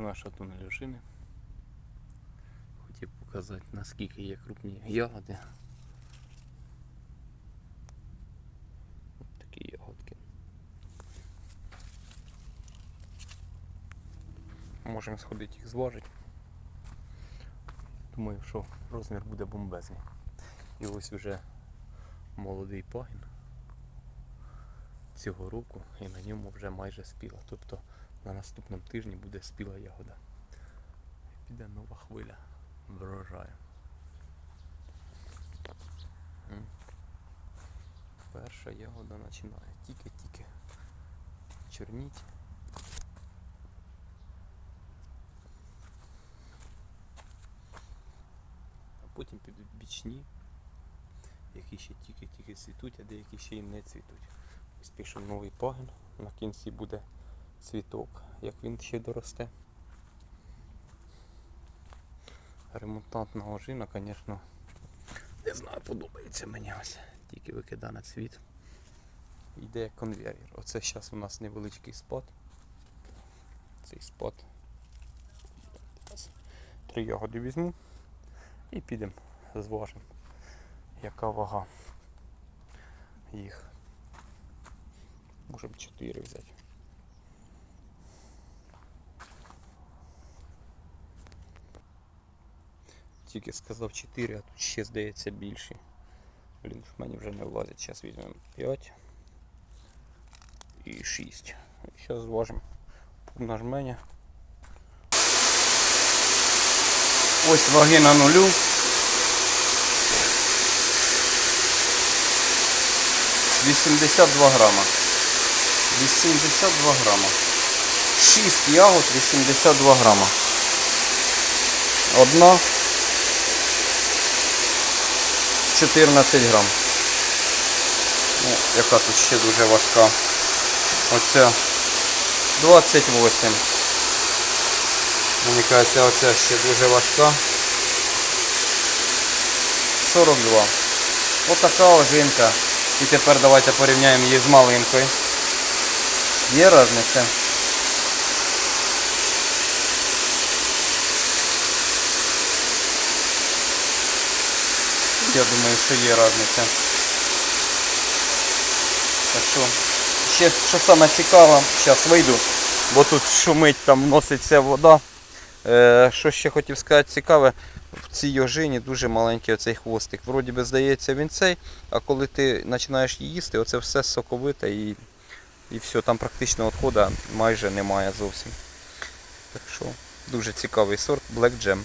Це наша тунель ожини. Хотів показати наскільки є крупні ягоди. Ось такі ягодки. Можемо сходити їх зважити. Думаю, що розмір буде бомбезний. І ось вже молодий пагін цього року і на ньому вже майже спіла. Тобто на наступному тижні буде спіла ягода. Піде нова хвиля врожаю. Перша ягода починає тільки-тільки чорніть. А потім підуть бічні, які ще тільки-тільки цвітуть, а деякі ще й не цвітуть. Ось пішов новий пагін, на кінці буде цвіток, як він ще доросте. Ремонтантна ожина, звісно, не знаю, подобається мені ось. Тільки викида на цвіт. Йде конвейер. Оце зараз у нас невеличкий спот. Цей спот. Три ягоди візьму і підемо зважимо, яка вага їх. Можемо 4 взяти. Тільки сказав 4, а тут ще здається більші. Блін, в мене вже не влазить. Зараз візьмемо 5 і 6. Зараз зважимо повна жменя. Ось ваги на нулю. Вісімдесят два грама. 82 грама. 6 ягод 82 грама. Одна 14 грам. Ну, яка тут ще дуже важка. Оця 28. Мені кажеться, оця ще дуже важка. 42. Отака ожинка. І тепер давайте порівняємо її з малинкою. Є різниця. Я думаю, що є різниця. Так що, ще що саме цікаве, зараз вийду, бо тут шумить, там вноситься вода. Е, що ще хотів сказати цікаве, в цій ожині дуже маленький оцей хвостик. Вроді би здається він цей, а коли ти починаєш її їсти, оце все соковите і, і все, там практично відходу майже немає зовсім. Так що дуже цікавий сорт Black Jam.